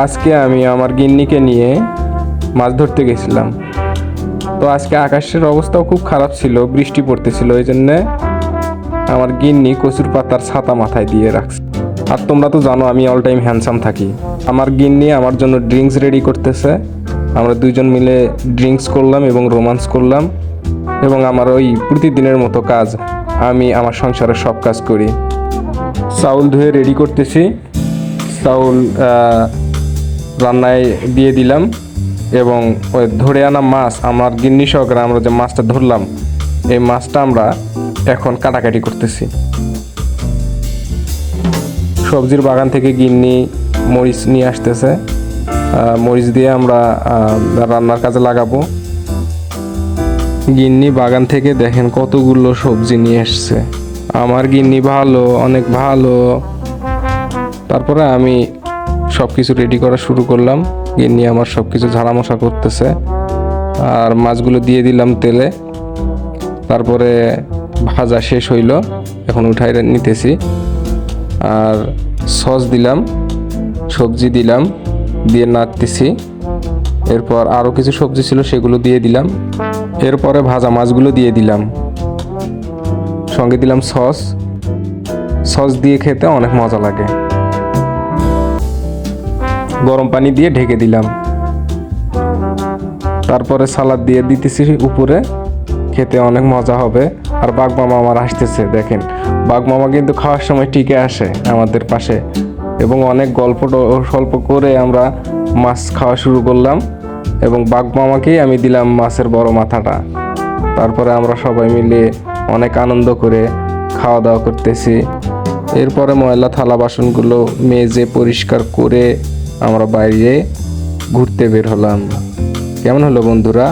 আজকে আমি আমার গিন্নিকে নিয়ে মাছ ধরতে গেছিলাম। তো আজকে আকাশের অবস্থাও খুব খারাপ ছিল, বৃষ্টি পড়তেছিল, এই জন্যে আমার গিন্নি কচুর পাতার ছাতা মাথায় দিয়ে রাখছে। আর তোমরা তো জানো আমি অল টাইম হ্যান্ডসাম থাকি। আমার গিন্নি আমার জন্য ড্রিঙ্কস রেডি করতেছে। আমরা দুইজন মিলে ড্রিঙ্কস করলাম এবং রোমান্স করলাম। এবং আমার ওই প্রতিদিনের মতো কাজ, আমি আমার সংসারের সব কাজ করি। চাউল ধুয়ে রেডি করতেছি। চাউল রান্নায় দিয়ে দিলাম এবং ওই ধরে আনা মাছ, আমার গিন্নি সহকারে আমরা যে মাছটা ধরলাম, এই মাছটা আমরা এখন কাটাকাটি করতেছি। সবজির বাগান থেকে গিন্নি মরিচ নিয়ে আসতেছে। মরিচ দিয়ে আমরা রান্নার কাজে লাগাবো। গিন্নি বাগান থেকে দেখেন কতগুলো সবজি নিয়ে এসছে। আমার গিন্নি ভালো, অনেক ভালো। তারপরে আমি সব কিছু রেডি করা শুরু করলাম। গিন্নি আমার সব কিছু ঝাড়া মশা করতেছে। আর মাছগুলো দিয়ে দিলাম তেলে। তারপরে ভাজা শেষ হইল। এখন উঠাই নিতেছি। আর সস দিলাম, সবজি দিলাম, দিয়ে নাড়তেছি। এরপর আরও কিছু সবজি ছিল সেগুলো দিয়ে দিলাম। এরপরে ভাজা মাছগুলো দিয়ে দিলাম। সঙ্গে দিলাম সস। সস দিয়ে খেতে অনেক মজা লাগে। গরম পানি দিয়ে ঢেকে দিলাম। তারপরে সালাদ দিয়ে দিতেছি উপরে। খেতে অনেক মজা হবে। আর বাঘ মামা আমার আসতেছে, দেখেন। বাঘ মামা কিন্তু খাওয়ার সময় টিকে আসে আমাদের পাশে। এবং অনেক গল্প স্বল্প করে আমরা মাছ খাওয়া শুরু করলাম। এবং বাঘ মামাকেই আমি দিলাম মাছের বড় মাথাটা। তারপরে আমরা সবাই মিলে অনেক আনন্দ করে খাওয়া দাওয়া করতেছি। এরপরে ময়লা থালা বাসনগুলো মেজে পরিষ্কার করে আমরা বাইরে ঘুরতে বের হলাম। কেমন হলো বন্ধুরা?